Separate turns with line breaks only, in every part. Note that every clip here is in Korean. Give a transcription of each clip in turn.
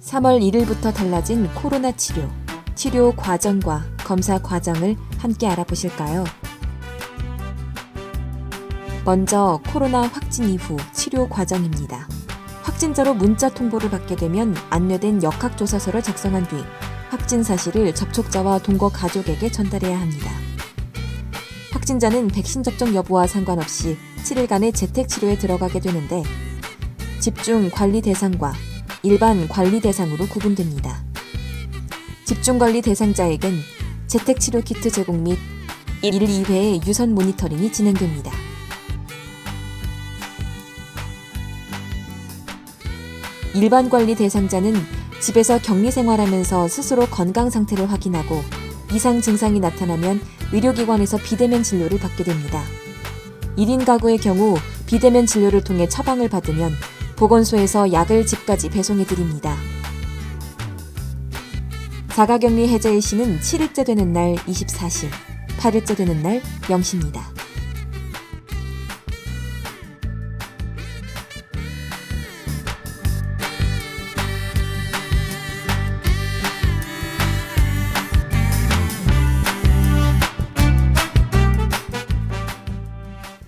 3월 1일부터 달라진 코로나 치료, 치료 과정과 검사 과정을 함께 알아보실까요? 먼저 코로나 확진 이후 치료 과정입니다. 확진자로 문자 통보를 받게 되면 안내된 역학조사서를 작성한 뒤 확진 사실을 접촉자와 동거 가족에게 전달해야 합니다. 확진자는 백신 접종 여부와 상관없이 7일간의 재택 치료에 들어가게 되는데 집중 관리 대상과 일반 관리 대상으로 구분됩니다. 집중 관리 대상자에겐 재택 치료 키트 제공 및 1, 2회의 유선 모니터링이 진행됩니다. 일반 관리 대상자는 집에서 격리 생활하면서 스스로 건강 상태를 확인하고 이상 증상이 나타나면 의료기관에서 비대면 진료를 받게 됩니다. 1인 가구의 경우 비대면 진료를 통해 처방을 받으면 보건소에서 약을 집까지 배송해 드립니다. 자가격리 해제의 시는 7일째 되는 날 24시, 8일째 되는 날 0시입니다.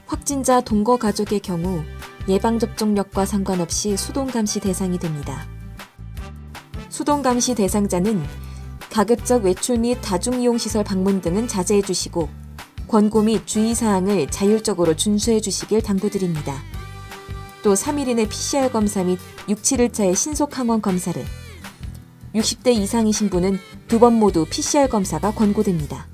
확진자 동거 가족의 경우 예방접종력과 상관없이 수동감시 대상이 됩니다. 수동감시 대상자는 가급적 외출 및 다중이용시설 방문 등은 자제해 주시고 권고 및 주의사항을 자율적으로 준수해 주시길 당부드립니다. 또 3일 이내 PCR 검사 및 6, 7일차의 신속 항원 검사를 60대 이상이신 분은 두 번 모두 PCR 검사가 권고됩니다.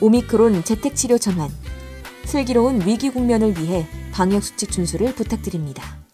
오미크론 재택치료 전환, 슬기로운 위기 국면을 위해 방역수칙 준수를 부탁드립니다.